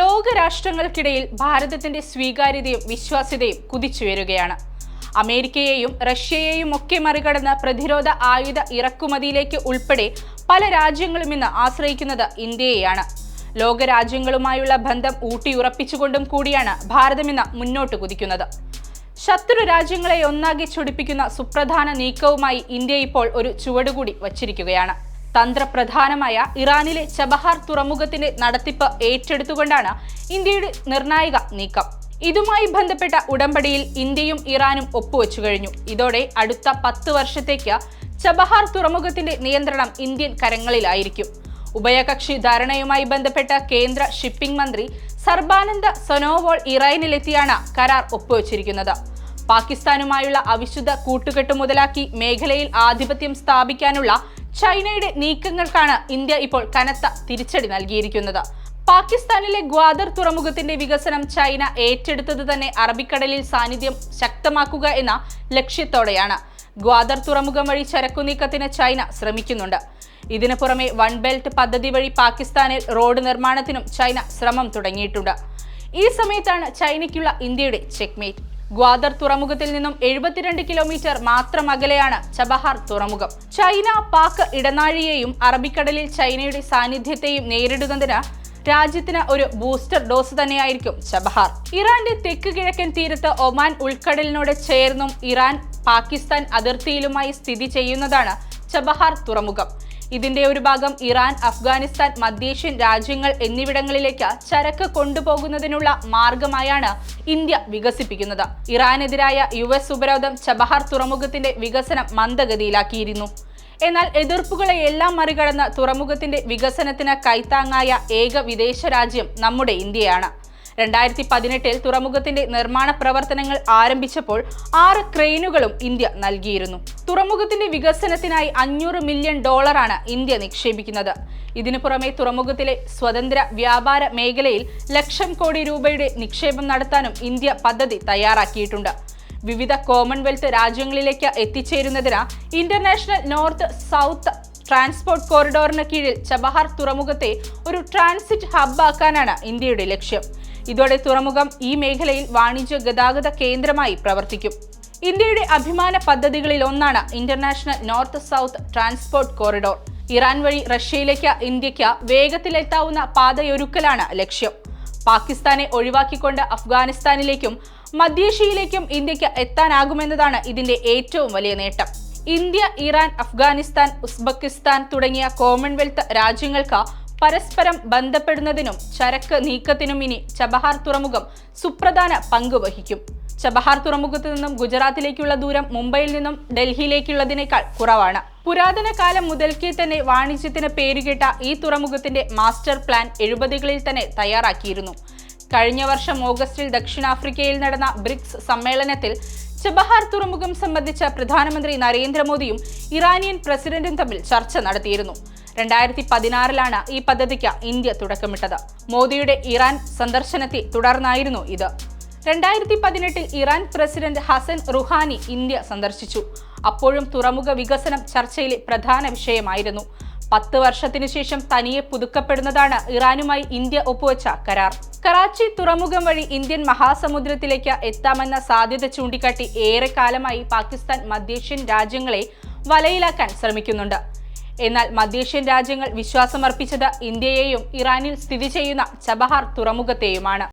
ലോകരാഷ്ട്രങ്ങൾക്കിടയിൽ ഭാരതത്തിന്റെ സ്വീകാര്യതയും വിശ്വാസ്യതയും കുതിച്ചുയരുകയാണ് അമേരിക്കയെയും റഷ്യയെയും ഒക്കെ മറികടന്ന് പ്രതിരോധ ആയുധ ഇറക്കുമതിയിലേക്ക് ഉൾപ്പെടെ പല രാജ്യങ്ങളും ഇന്ന് ആശ്രയിക്കുന്നത് ഇന്ത്യയെയാണ്. ലോകരാജ്യങ്ങളുമായുള്ള ബന്ധം ഊട്ടിയുറപ്പിച്ചുകൊണ്ടും കൂടിയാണ് ഭാരതം ഇന്ന് മുന്നോട്ട് കുതിക്കുന്നത്. ശത്രു രാജ്യങ്ങളെ ഒന്നാകെ ചൊടിപ്പിക്കുന്ന സുപ്രധാന നീക്കവുമായി ഇന്ത്യ ഇപ്പോൾ ഒരു ചുവടുകൂടി വച്ചിരിക്കുകയാണ്. തന്ത്രപ്രധാനമായ ഇറാനിലെ ചബഹാർ തുറമുഖത്തിന്റെ നടത്തിപ്പ് ഏറ്റെടുത്തുകൊണ്ടാണ് ഇന്ത്യയുടെ നിർണായക നീക്കം. ഇതുമായി ബന്ധപ്പെട്ട ഉടമ്പടിയിൽ ഇന്ത്യയും ഇറാനും ഒപ്പുവെച്ചു കഴിഞ്ഞു. ഇതോടെ അടുത്ത പത്ത് വർഷത്തേക്ക് ചബഹാർ തുറമുഖത്തിന്റെ നിയന്ത്രണം ഇന്ത്യൻ കരങ്ങളിലായിരിക്കും. ഉഭയകക്ഷി ധാരണയുമായി ബന്ധപ്പെട്ട കേന്ദ്ര ഷിപ്പിംഗ് മന്ത്രി സർബാനന്ദ സൊനോവോൾ ഇറാനിലെത്തിയാണ് കരാർ ഒപ്പുവച്ചിരിക്കുന്നത്. പാകിസ്ഥാനുമായുള്ള അവിശുദ്ധ കൂട്ടുകെട്ട് മുതലാക്കി മേഖലയിൽ ആധിപത്യം സ്ഥാപിക്കാനുള്ള ചൈനയുടെ നീക്കങ്ങൾക്കാണ് ഇന്ത്യ ഇപ്പോൾ കനത്ത തിരിച്ചടി നൽകിയിരിക്കുന്നത്. പാകിസ്ഥാനിലെ ഗ്വാദർ തുറമുഖത്തിന്റെ വികസനം ചൈന ഏറ്റെടുത്തത് തന്നെ അറബിക്കടലിൽ സാന്നിധ്യം ശക്തമാക്കുക എന്ന ലക്ഷ്യത്തോടെയാണ്. ഗ്വാദർ തുറമുഖം വഴി ചരക്കു നീക്കത്തിന് ചൈന ശ്രമിക്കുന്നുണ്ട്. ഇതിനു പുറമെ വൺ ബെൽറ്റ് പദ്ധതി വഴി പാകിസ്ഥാനിൽ റോഡ് നിർമ്മാണത്തിനും ചൈന ശ്രമം തുടങ്ങിയിട്ടുണ്ട്. ഈ സമയത്താണ് ചൈനയ്ക്കുള്ള ഇന്ത്യയുടെ ചെക്മേറ്റ് ഗ്വാദർ തുറമുഖത്തിൽ നിന്നും എഴുപത്തിരണ്ട് കിലോമീറ്റർ മാത്രം അകലെയാണ് ചബഹാർ തുറമുഖം. ചൈന പാക് ഇടനാഴിയെയും അറബിക്കടലിൽ ചൈനയുടെ സാന്നിധ്യത്തെയും നേരിടുന്നതിന് രാജ്യത്തിന് ഒരു ബൂസ്റ്റർ ഡോസ് തന്നെയായിരിക്കും ചബഹാർ. ഇറാന്റെ തെക്ക് കിഴക്കൻ തീരത്ത് ഒമാൻ ഉൾക്കടലിനോട് ചേർന്നും ഇറാൻ പാകിസ്ഥാൻ അതിർത്തിയിലുമായി സ്ഥിതി ചെയ്യുന്നതാണ് ചബഹാർ തുറമുഖം. ഇതിന്റെ ഒരു ഭാഗം ഇറാൻ അഫ്ഗാനിസ്ഥാൻ മധ്യേഷ്യൻ രാജ്യങ്ങൾ എന്നിവിടങ്ങളിലേക്ക് ചരക്ക് കൊണ്ടുപോകുന്നതിനുള്ള മാർഗമായാണ് ഇന്ത്യ വികസിപ്പിക്കുന്നത്. ഇറാനെതിരായ യു എസ് ഉപരോധം ചബഹാർ തുറമുഖത്തിന്റെ വികസനം മന്ദഗതിയിലാക്കിയിരുന്നു. എന്നാൽ എതിർപ്പുകളെ എല്ലാം മറികടന്ന് തുറമുഖത്തിന്റെ വികസനത്തിന് കൈത്താങ്ങായ ഏക വിദേശ രാജ്യം നമ്മുടെ ഇന്ത്യയാണ്. രണ്ടായിരത്തി പതിനെട്ടിൽ തുറമുഖത്തിന്റെ നിർമ്മാണ പ്രവർത്തനങ്ങൾ ആരംഭിച്ചപ്പോൾ ആറ് ക്രെയിനുകളും ഇന്ത്യ നൽകിയിരുന്നു. തുറമുഖത്തിന്റെ വികസനത്തിനായി അഞ്ഞൂറ് മില്യൺ ഡോളറാണ് ഇന്ത്യ നിക്ഷേപിക്കുന്നത്. ഇതിനു പുറമെ തുറമുഖത്തിലെ സ്വതന്ത്ര വ്യാപാര മേഖലയിൽ ലക്ഷം കോടി രൂപയുടെ നിക്ഷേപം നടത്താനും ഇന്ത്യ പദ്ധതി തയ്യാറാക്കിയിട്ടുണ്ട്. വിവിധ കോമൺവെൽത്ത് രാജ്യങ്ങളിലേക്ക് എത്തിച്ചേരുന്നതിന് ഇന്റർനാഷണൽ നോർത്ത് സൗത്ത് ട്രാൻസ്പോർട്ട് കോറിഡോറിന് കീഴിൽ ചബഹാർ തുറമുഖത്തെ ഒരു ട്രാൻസിറ്റ് ഹബ്ബാക്കാനാണ് ഇന്ത്യയുടെ ലക്ഷ്യം. ഇതോടെ തുറമുഖം ഈ മേഖലയിൽ വാണിജ്യ ഗതാഗത കേന്ദ്രമായി പ്രവർത്തിക്കും. ഇന്ത്യയുടെ അഭിമാന പദ്ധതികളിൽ ഒന്നാണ് international north south transport corridor Iran വഴി റഷ്യയിലേക്ക് ഇന്ത്യയ്ക്ക് വേഗത്തിലെത്താവുന്ന പാതയൊരുക്കലാണ് ലക്ഷ്യം. പാകിസ്ഥാനെ ഒഴിവാക്കിക്കൊണ്ട് അഫ്ഗാനിസ്ഥാനിലേക്കും മധ്യേഷ്യയിലേക്കും ഇന്ത്യയ്ക്ക് എത്താനാകുമെന്നതാണ് ഇതിന്റെ ഏറ്റവും വലിയ നേട്ടം. ഇന്ത്യ ഇറാൻ അഫ്ഗാനിസ്ഥാൻ ഉസ്ബെക്കിസ്ഥാൻ തുടങ്ങിയ കോമൺവെൽത്ത് രാജ്യങ്ങൾക്ക് പരസ്പരം ബന്ധപ്പെടുന്നതിനും ചരക്ക് നീക്കത്തിനും ഇനി ചബഹാർ തുറമുഖം സുപ്രധാന പങ്ക് വഹിക്കും. ചബഹാർ തുറമുഖത്തു നിന്നും ഗുജറാത്തിലേക്കുള്ള ദൂരം മുംബൈയിൽ നിന്നും ഡൽഹിയിലേക്കുള്ളതിനേക്കാൾ കുറവാണ്. പുരാതന കാലം മുതൽക്കേ തന്നെ വാണിജ്യത്തിന് പേരുകേട്ട ഈ തുറമുഖത്തിന്റെ മാസ്റ്റർ പ്ലാൻ എഴുപതുകളിൽ തന്നെ തയ്യാറാക്കിയിരുന്നു. കഴിഞ്ഞ വർഷം ഓഗസ്റ്റിൽ ദക്ഷിണാഫ്രിക്കയിൽ നടന്ന ബ്രിക്സ് സമ്മേളനത്തിൽ ചബഹാർ തുറമുഖം സംബന്ധിച്ച പ്രധാനമന്ത്രി നരേന്ദ്രമോദിയും ഇറാനിയൻ പ്രസിഡന്റും തമ്മിൽ ചർച്ച നടത്തിയിരുന്നു. രണ്ടായിരത്തി പതിനാറിലാണ് ഈ പദ്ധതിക്ക് ഇന്ത്യ തുടക്കമിട്ടത്. മോദിയുടെ ഇറാൻ സന്ദർശനത്തെ തുടർന്നായിരുന്നു ഇത്. രണ്ടായിരത്തി പതിനെട്ടിൽ Iran president Hassan Rouhani India സന്ദർശിച്ചു. അപ്പോഴും തുറമുഖ വികസനം ചർച്ചയിലെ പ്രധാന വിഷയമായിരുന്നു. പത്ത് വർഷത്തിനു ശേഷം തനിയെ പുതുക്കപ്പെടുന്നതാണ് ഇറാനുമായി ഇന്ത്യ ഒപ്പുവെച്ച കരാർ. കറാച്ചി തുറമുഖം വഴി ഇന്ത്യൻ മഹാസമുദ്രത്തിലേക്ക് എത്താമെന്ന സാധ്യത ചൂണ്ടിക്കാട്ടി ഏറെക്കാലമായി പാകിസ്ഥാൻ മധ്യേഷ്യൻ രാജ്യങ്ങളെ വലയിലാക്കാൻ ശ്രമിക്കുന്നുണ്ട്. എന്നാൽ മധ്യേഷ്യൻ രാജ്യങ്ങൾ വിശ്വാസമർപ്പിച്ചത് ഇന്ത്യയെയും ഇറാനിൽ സ്ഥിതി ചെയ്യുന്ന ചബഹാർ തുറമുഖത്തെയുമാണ്.